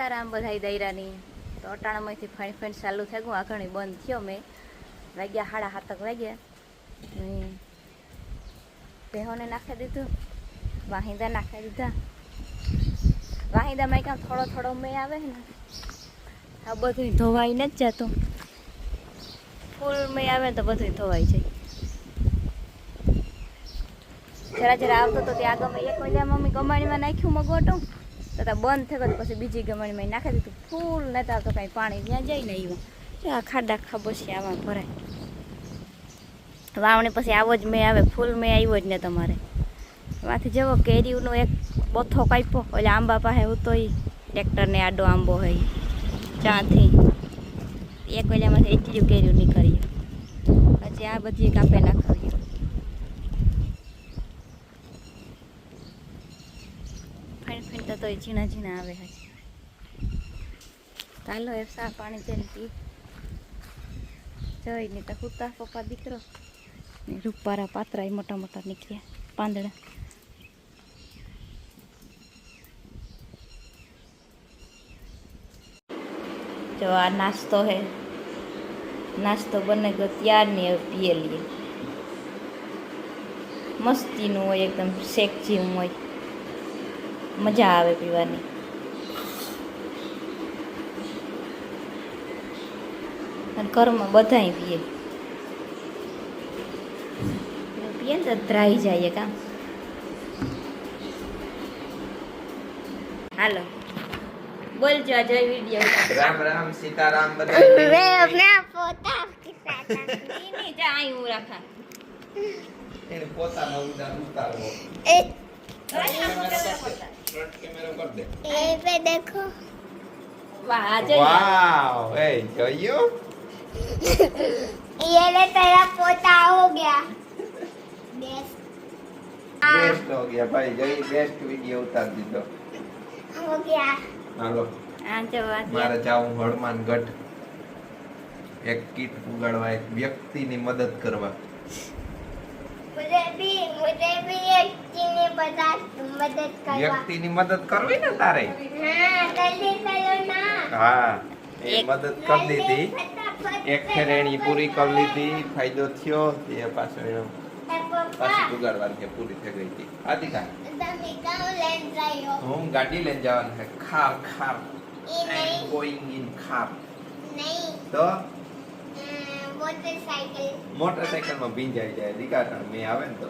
સીતારામ બધાય દૈરાની તો અટાણામાંથી fine fine ચાલુ થઈ ગયું આઘણી બંધ થયો મેં. વાગ્યા સાડા સાતક વાગ્યા. ને ભેહોને નાખી દીધું. વાહિંદા નાખી દીધા. વાહિંદામાં કામ થોડો થોડો મેં આવે ને. આ બધું ધોવાઈ ન જ જતું. ફૂલ મેં આવે ને તો બધું ધોવાઈ જાય. જરા જરા આવતો તો ત્યાં ગમે એક વાગ્યા મમ્મી કમાણીમાં નાખ્યું મગોટું તો બંધ થયો પછી બીજી ગમણીમાં નાખી દીધું ફૂલ નતા તો કાંઈ પાણી ત્યાં જાય ને એવું આ ખાડા ખાબોશી આવા ભરાય. વાવણી પછી આવો જ મેં આવે, ફૂલ મેં આવ્યો જ ને તમારે. માંથી જવો કેરીઓનો એક બોથો કાપ્યો એટલે આંબા પાસે ઉતો ઈ, ટ્રેક્ટરને આડો આંબો હોય ચાથી. એક વેલામાંથી એટલું કેરીઓ નીકળીએ પછી આ બધી કાપે નાખાવીએ ફાઈન તો એ ઝીણા ઝીણા આવે હજી ચાલો એ સા પાણી જઈને પી. જઈને તો કૂતા પપ્પા દીકરો. રૂપારા પાતરા એ મોટા મોટા નીકળ્યા, પાંદડા. જો આ નાસ્તો હે. નાસ્તો બને ગયો ત્યાર ને પીએ લઈએ. મસ્તીનું હોય, એકદમ શેક જેવું હોય. મજા આવે પીવાની. અને ઘરમાં બધા પીએ. પીએ ને તો ધ્રાઈ જઈએ કામ હાલો. બોલ જો આજે વિડિયો રામ રામ સીતારામ બધા મે અપના પોતા કે સાથની જા આઈ હું રાખા. એને પોતાનો ઉદાર ઉતારવો. એ પોતા. ફ્રન્ટ કેમેરો કર દે ये पे देखो વાહ આ જય વાવ એ જોયું ये ले तेरा पोता हो गया बेस्ट हाँ બેસ્ટ હો ગયા ભાઈ જય બેસ્ટ વિડિયો ઉતાર દીધો हो गया હાલો આ જો આ મારે જાવું હળમાન ગઢ એક કીટ ઉગાડવા એક વ્યક્તિની મદદ કરવા मुझे भी मुझे भी एक વ્યક્તિને બધા મદદ કરવા. વ્યક્તિની મદદ કરવી ને તારે? હા કલી કલો ના હા એ મદદ કરી દીધી. એક ફેરેણી પૂરી કરી લીધી ફાયદો થયો એ પાછો એનો પાછી જુગાડવાની કે પૂરી થઈ ગઈ હતી. આદિકા તમે લઈને હું ગાડી લઈને જવાનું છે. ખાર ખાર. Going in Khar. નહીં. તો? મોટરસાઇકલ મોટરસાઇકલમાં ભીંજાઈ જાય. દીકા મેં આવે ને તો?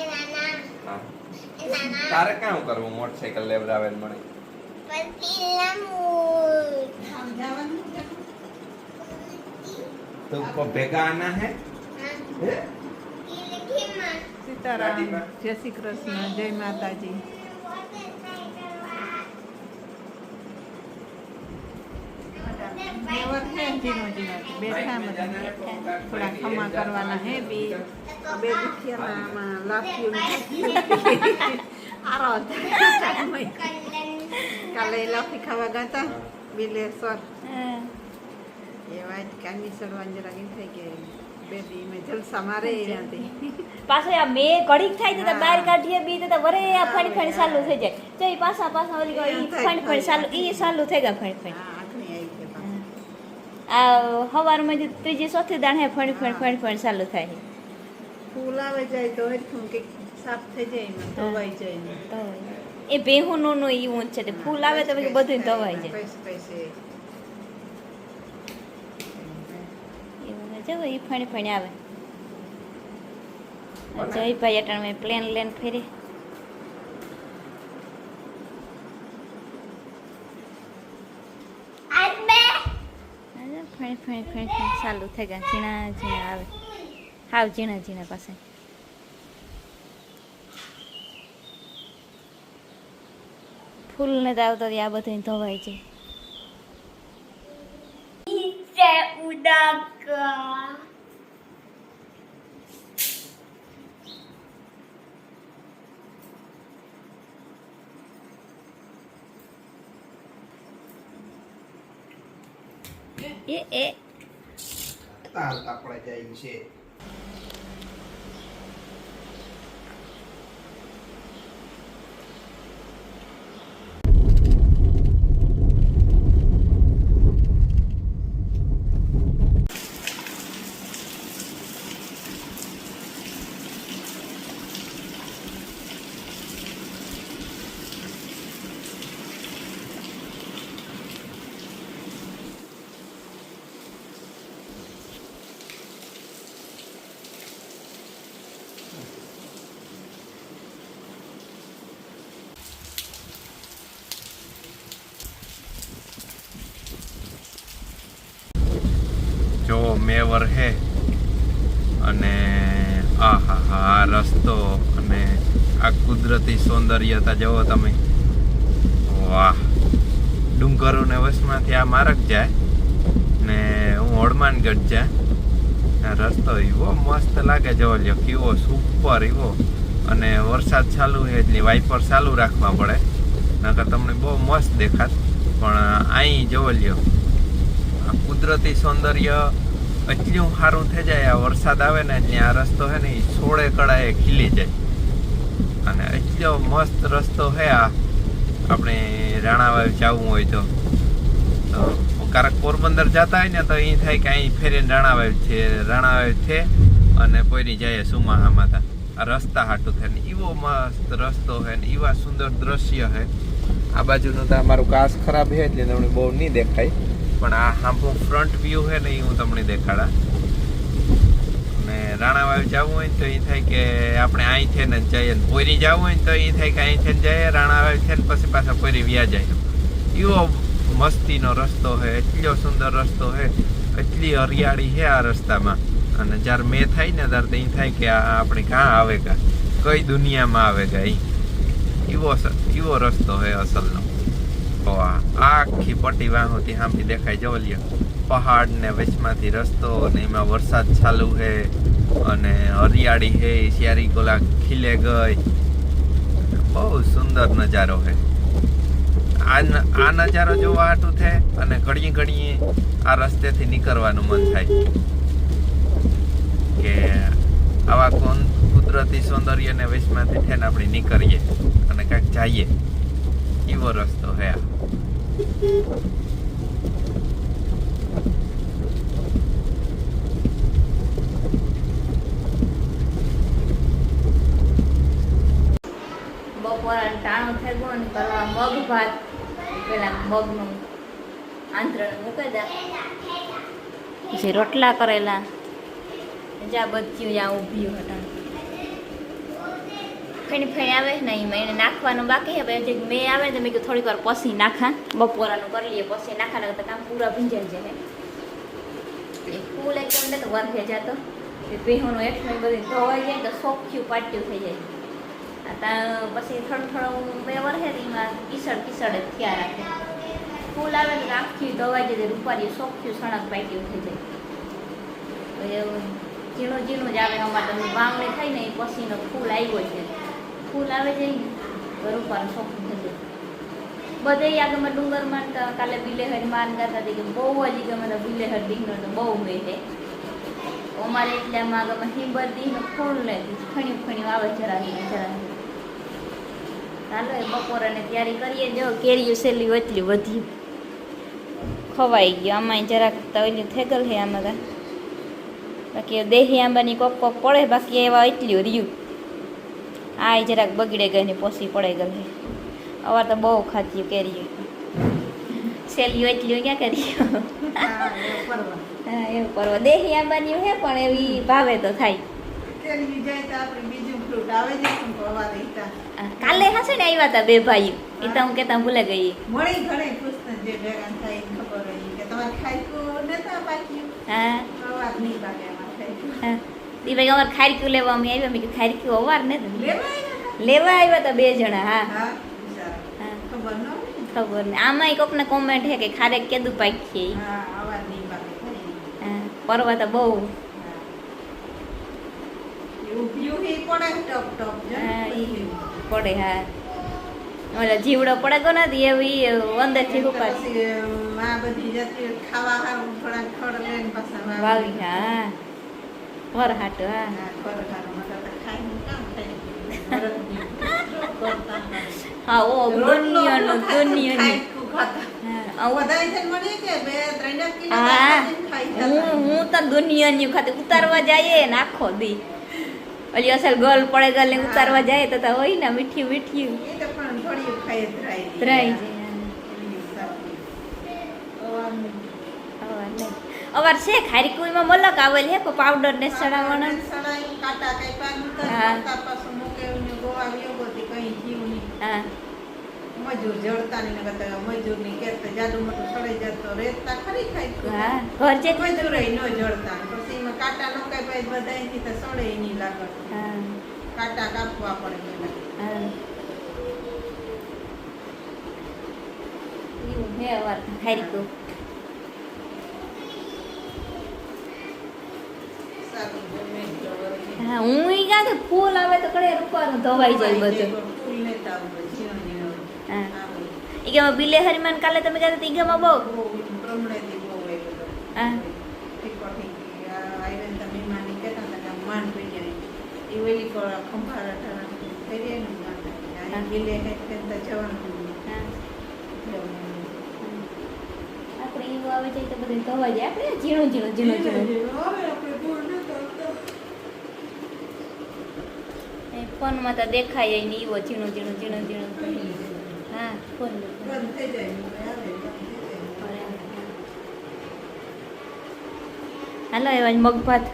એના ના તારે કામ કરવું? મોટરસાયકલ લેવડાવે મને તો ભેગા આના હે? હે? ઈ લખી માં સીતારામ જય શ્રી કૃષ્ણ જય માતાજી. બેઠા બધા થોડા ખમા કરવાના હે બી. બે દુખિયામાં લાફ્યું આરો કાલે લાફી ખાવા ગયા હતા બિલેશ્વર હા. એવા જ કામી સડવાની જરા થઈ મેં ત્યાંથી પાછો આ બે ઘડીક થાય તો બહાર કાઢીએ બી તો વરે આ ફણી ફણી ચાલુ થઈ જાય તો એ પાછા પાછા ઓલી ફણી ફણી ચાલુ ઈ ચાલુ થઈ ગયા ફણી ફણી હા આ હવારમાં જે ત્રીજી ચોથી દાણે ફણી ફણ ફણ ફણ ચાલુ થાય ફૂલ આવે જાય તો હરખું કે સાફ થઈ જાય એમાં ધોવાઈ જાય ને એ બેહુનું નો એવું જ છે તે ફૂલ આવે તો પછી બધું ધોવાઈ જાય. પૈસે પૈસે એવું ને જો એ ફણી ફણી આવે. જયભાઈ અટાણ મેં પ્લેન લેન ફેરી. ફણી ફણી ફણી ફણી ચાલુ થઈ ગયા. ઝીણા ઝીણા આવે. હાવ ઝીણા ઝીણા પાસે. ફૂલ ને તો આવતા આ બધું ધોવાય છે. નીચે ઉડાકા. એ એ. તાર તાપડા જાય છે. મેવર હે અને આ હા હા રસ્તો અને આ કુદરતી સૌંદર્યતા જુઓ તમે. વાહ. ડુંગરોને વસમાંથી આ માર્ગ જાય ને હું હળમાનગઢ જાય. રસ્તો એવો મસ્ત લાગે જો લ્યો, કેવો સુપર એવો. અને વરસાદ ચાલુ છે એટલે વાઇપર ચાલુ રાખવા પડે. નકર તમને બહુ મસ્ત દેખાત. પણ અહીં જોવો લ્યો, આ કુદરતી સૌંદર્ય એટલું સારું થઈ જાય, આ વરસાદ આવે ને એટલે આ રસ્તો છે ને, એ સોળે કળાએ ખીલી જાય. અને એટલો મસ્ત રસ્તો છે આ. આપણે રાણાવાવ જવું હોય તો. ક્યારેક પોરબંદર જતા હોય ને, તો એ થાય કે અહીં ફેરીને રાણાવાવ છે રાણાવાવ છે અને કોઈની જાય સુમાહામાં તા આ રસ્તા હાટું થાય ને એવો મસ્ત રસ્તો છે ને એવા સુંદર દ્રશ્ય છે. આ બાજુનું તો અમારું કાસ ખરાબ છે, એટલે તમને બહુ નહીં દેખાય. પણ આ હાંભું ફ્રન્ટ વ્યૂ છે ને એ હું તમને દેખાડા. અને રાણાવાવ જવું હોય ને તો એ થાય કે આપણે અહીંથી ને જ જઈએ ને પોરી જવું હોય ને તો એ થાય કે અહીંથી ને જઈએ, રાણાવાવ છે ને પછી પાછા પોરી વ્યા જાય. એવો મસ્તીનો રસ્તો છે, એટલો સુંદર રસ્તો છે, એટલી હરિયાળી છે આ રસ્તામાં. અને જ્યારે મેં થાય ને ત્યારે તો એ થાય કે આ આપણે ક્યાં આવે કા કઈ દુનિયામાં આવે કા એવો એવો રસ્તો છે અસલનો. તો આખી પટ્ટી વાહોથી હાંભી દેખાય. જો લ્યો. પહાડ ને વચમાંથી રસ્તો અને એમાં વરસાદ ચાલુ હે અને હરિયાળી હે. શિયારી કોલા ખીલે ગઈ. બહુ સુંદર નજારો છે આ નજારો જોવા હાટું છે અને ઘડીએ ઘડીએ આ રસ્તેથી નીકળવાનું મન થાય. કે આવા કુદરતી સૌંદર્યને વચમાંથી થઈને આપણે નીકળીએ અને કાંઈક જઈએ. એવો રસ્તો હે બપોર ટાણું થઈ ગયું કરવા મગ ભાત. પેલા મગનું આંતરણ મૂકી દે. પછી રોટલા કરેલા. જ્યાં બચ્યું જ્યાં ઊભી હતા ફેણી ફેણી આવે ને એમાં એને નાખવાનું બાકી. હવે જે મેં આવે ને તો મેં કીધું થોડીક વાર પછી નાખા બપોરાનું કરી લઈએ પછી નાખા ને તો કામ પૂરા ભીંજાઈ જાય એ ફૂલ એકદમ ને તો વરખે જતો. બેહોનું એક બધું ધોવાઈ જાય તો સોખ્યું પાટ્યું થઈ જાય. આ તા પછી થોડું થોડું બે વર્ષે તો એમાં કિસડ કિસડ જ થયા રાખે. ફૂલ આવે ને તો આખી ધોવાઈ જાય રૂપારી સોખ્યું સણક પાટ્યું થઈ જાય. ઝીણું ઝીણું જ આવે અમારે વાવણી થઈ ને એ પછીનો ફૂલ આવ્યો છે ફૂલ આવે છે ને તો રૂપારું સોખું થઈ બધે આગળમાં ડુંગરમાં કાલે બિલેહર માન ગાતા હતી કે બહુ જ ગમે બિલેહર દીકરો તો બહુ મેળે અમારે એટલે આગળમાં હિંબર દીનો ફૂલ લે ખણી ખણી આવે જરા જરા ચાલો એ બપોરે તૈયારી કરીએ જો કેરીઓ સેલી એટલી વધી. ખવાઈ ગયો આમાં જરાક તવેલી થઈ ગયેલ છે આમાં બાકી દેહી આંબાની કોક કોક પડે, બાકી એવા એટલી રહ્યું. આ જરાક બગડે ગઈ ને પોસી પડે ગમે. અવાર તો બહુ ખાતી કેરી સેલીઓ એટલી ક્યાં કરી? હા, એવું કરવા. દેહી આંબાની હે પણ એવી ભાવે તો થાય. કાલે હશે ને આવ્યા હતા બે ભાઈઓ. એ તો હું કેતા ભૂલે ગઈ. મળી ઘણે પૂછતા જે ભેગા થાય ખબર હોય. કે તમારે ખાઈકું નતા બાકી. હા. પવા નહીં બાકી હા. દી ભાઈ અમારે ખારક્યું લેવા અમે આવ્યા મેં ખારક્યું અવાર ને લેવા આવ્યા હતા? બે જણા હા. ખબર ન આમાંય કોકને કોમેન્ટ હે કે ખારેક કેદું પાકી હા આવા નહીં પાકે ખરી. હા પરવા તો બહુ. પડે? હા ઓલા જીવડો પડે કો નથી એવી અંદરથી થી ઉપર આ બધી જતી ખાવા હારું થોડાક ખડ લઈને પાછા વાવી હા. વર હાટો હા હોય. હા ઓ. દુનિયાનું દુનિયાનું. હા. તો દુનિયાની ખાતે. ઉતારવા જઈએ ને આખો દી. ઓલી અસલ ગોલ પડે ગલ ને ઉતારવા જાય તો હોય ને મીઠી મીઠી. ત્રાઈ જાય. અવાર છે ખારી કુઈમાં મલક આવેલ હે કો પાવડર ને સડાવણ કાંટા નહોતા, હા. પાછું મૂકે ને ગોવા વ્યો ગયો તે કંઈ થયું હા. મજૂર જળતા ની નકર મજૂરની કે જાડુ મોટું સડાઈ જતો રેતતા ખરી ખાય હા ઘર મજૂર ન પછી એમાં કાંટા ન કાંઈ પછી બધા અહીંથી તો સડે લાગત. હા. કાંટા કાપવા પડે. હા. એવું હે અવાર હારી કહું સારું ગમે એટલો વરસે. હા હું ઈ ગાતે ફૂલ આવે તો કડે રૂપાનું ધોવાઈ જાય બધું. ફૂલ લેતા આવજો, ઝીણો. હા. ઈ કે બિલે હરિમાન કાલે તમે ગાતે ઈ ગમાં બહુ? પ્રમણે પ્રમણેથી બહુ. હા. આપણે એવું આવે છે તો બધું ધોવાઈ જાય. આપણે ઝીણું ઝીણું ઝીણું ઝીણું હવે આપણે બોર નતા આવતા. એ ફોનમાં તો દેખાય ને નહીં એવો ઝીણું ઝીણું ઝીણું ઝીણું હા ફોન. હાલો એવા મગ ભાત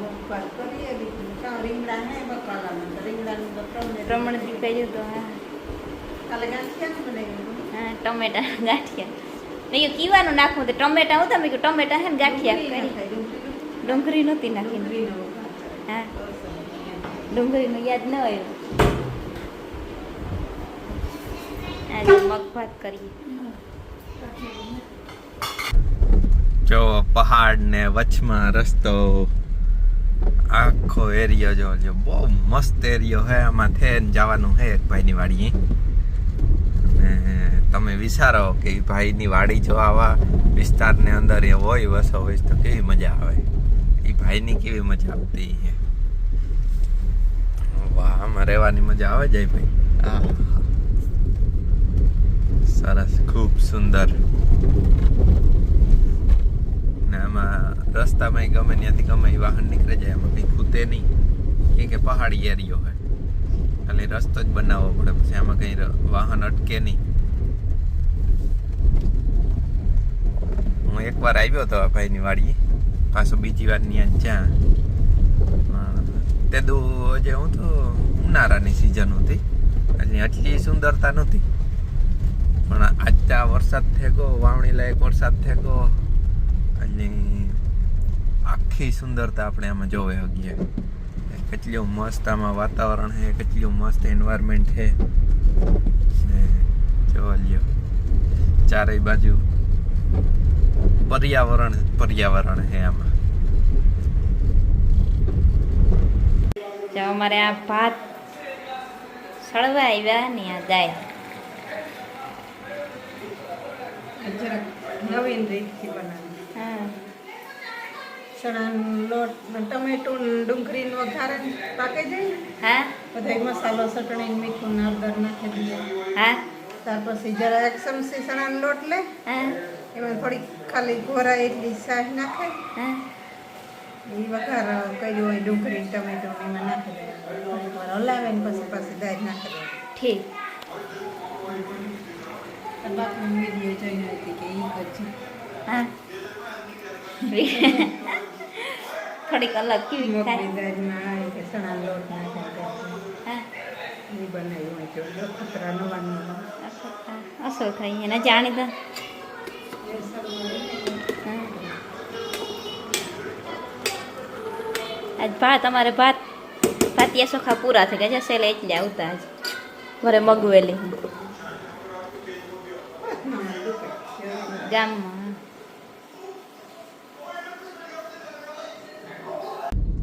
મગભાત કરીએ બીજું. કાં રીંગણા હે બકાલામાં તો હા. હા ટમેટા ગાંઠિયા. કીધું કીવાનું નાખવું તો ટમેટા હું તમે ટમેટા હે ને ગાંઠિયા કરી. ડુંગળી નહોતી નાખી ડુંગળીનો વઘાર. હા સરસ. ડુંગળીનું યાદ ન આવ્યું આજે મગભાત કરીએ જો પહાડ ને વચમાં રસ્તો, આખો એરિયો જો જો, બહુ મસ્ત એરિયો હે. આમાં થેન જવાનું હે એક ભાઈની વાડીએ તમે વિચારો કે ભાઈની વાડી જો આવા વિસ્તારની અંદર એ હોય, વસો હોય, તો કેવી મજા આવે? એ ભાઈની કેવી મજા આવતી આમાં રહેવાની મજા આવે જાય ભાઈ? આહા. સરસ ખૂબ સુંદર. ને આમાં રસ્તામાં ગમે ત્યાંથી ગમે વાહન નીકળે જાય એમાં કંઈ ખૂતે નહીં. કે કે પહાડી એરિયો હોય. ખાલી રસ્તો જ બનાવવો પડે પછી આમાં કંઈ વાહન અટકે નહીં. હું એકવાર આવ્યો હતો આ ભાઈની વાડીએ. પાછો બીજી વાર ત્યાં જ્યાં. તે દુ જે હું તો ઉનાળાની સિઝન હતી. એટલે આટલી સુંદરતા નહોતી. પણ આજ ત્યાં વરસાદ થયો, વાવણી લાયક વરસાદ થેગો એટલે આખી સુંદરતા આપણે આમાં જોવે હગીએ કેટલું મસ્ત આમાં વાતાવરણ છે, કેટલું મસ્ત એન્વાયરમેન્ટ છે. ને જો લ્યો. ચારેય બાજુ પર્યાવરણ પર્યાવરણ છે આમાં. અમારે આ ભાત સળવા આવ્યા ને આ જરાક નવીન રીતથી બનાવી. હા. ચણાનો લોટ ટમેટું ડુંગળીનો વઘારે પાકે જાય હા. બધાય મસાલો ચટણી મીઠું હળદર નાખી દઈએ હા. ત્યાર પછી જરા એક ચમચી ચણાનો લોટ લે. હા. એમાં થોડી ખાલી ઘોરા એટલી સાહ નાખે હા. એ વઘાર કર્યું હોય ડુંગળી ટમેટો એમાં નાખી દેવાનું. હલાવે ને પછી પછી દાળ નાખી દેવાનું. ઠીક. બાપનો વીડિયો જોઈને હતી કે એ કરજે હા. થોડીક અલગ કેવી દાળમાં કે ચણાનો લોટ નાખે એ બનાવ્યું હોય તો અસર થઈ એને જાણી તો આજ ભાત અમારે ભાત ભાતિયા ચોખા પૂરા થઈ ગયા છે સેલે એટલે આવતા આજ ઘરે મગવેલી ગામમાં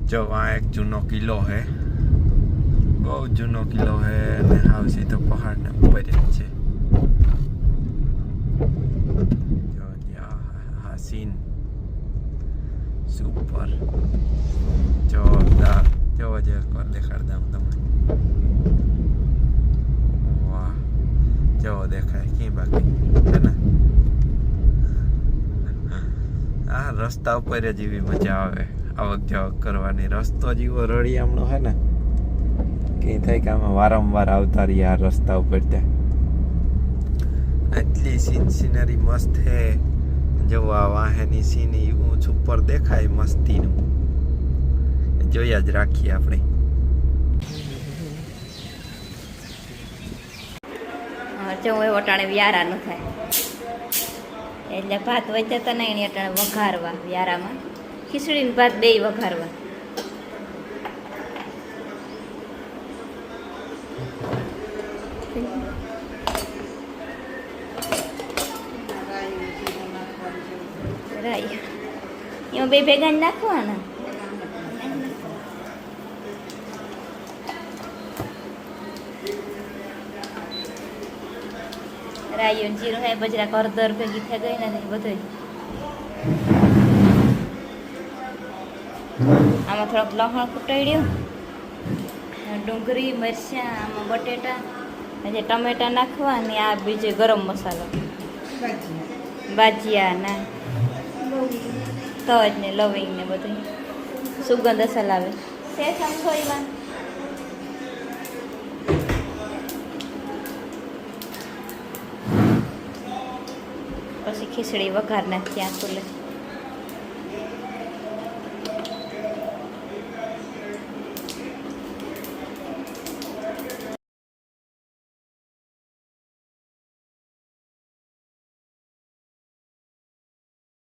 જો આ એક જૂનો કિલ્લો હે બહુ જૂનો કિલ્લો હે અને હાવ સીધો પહાડના ઉપર જ છે જો યા હા સીન સુપર જોરદાર જોવો જે એકવાર દેખાડતા હું તમને વાહ જેવો દેખાય ક્યાં બાકી હે ને આ રસ્તા ઉપર જ એવી મજા આવે. આવક જાવક કરવાની. રસ્તો જ એવો રળિયામણો હે ને, કે થાય કે આમાં વારંવાર આવતા રહીએ આ રસ્તા ઉપર ત્યાં. આટલી સીન સિનરી મસ્ત હે જોવા વાહેની સીની ઊંચ ઉપર દેખાય મસ્તીનું. જોયા જ રાખીએ આપણે. જો હવે વટાણે વ્યારા ન થાય. એટલે ભાત વચ્ચે નહીં એની અટાણે વઘારવા વ્યારામાં. ખીચડીને ભાત બે વઘારવા. રાઈ. એમાં બે ભેગા નાખવાના? રાયું જીરું હે બજરા કરદર ભેગી થઈ ગઈ ને બધું આમાં થોડોક લહણ કૂટાડ્યું ડુંગળી, મરચાં, આમાં બટેટા પછી ટમેટા નાખવા ને આ બીજો ગરમ મસાલો. બાજિયા ના તજ ને લવિંગ ને બધું સુગંધ અસલ આવે. છે આમ થોડી ખીચડી વઘાર નાખી આ